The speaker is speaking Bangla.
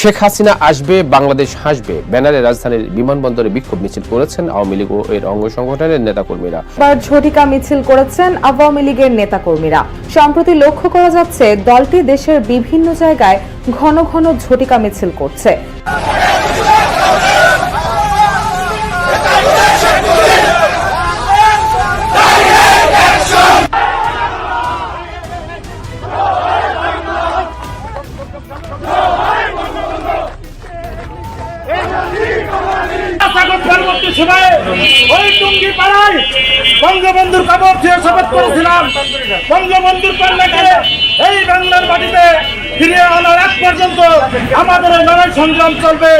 শেখ হাসিনা আসবে, বাংলাদেশ হাসবে। ব্যানারে রাজধানীর বিমানবন্দরে বিক্ষোভ মিছিল করেছেন আওয়ামী লীগ ও এর অঙ্গ সংগঠনের নেতাকর্মীরা। এবার ঝটিকা মিছিল করেছেন আওয়ামী লীগের নেতাকর্মীরা। সম্প্রতি লক্ষ্য করা যাচ্ছে, দলটি দেশের বিভিন্ন জায়গায় ঘন ঘন ঝটিকা মিছিল করছে। স্বাগত পরবর্তী সময়ে ওই টুঙ্গি পাড়ায় বঙ্গবন্ধুর কবর দিয়ে শপথ করেছিলাম। বঙ্গবন্ধুর কন্যাকে এই বাংলার মাটিতে ফিরিয়ে আনার এক পর্যন্ত আমাদের লড়াই সংগ্রাম চলবে।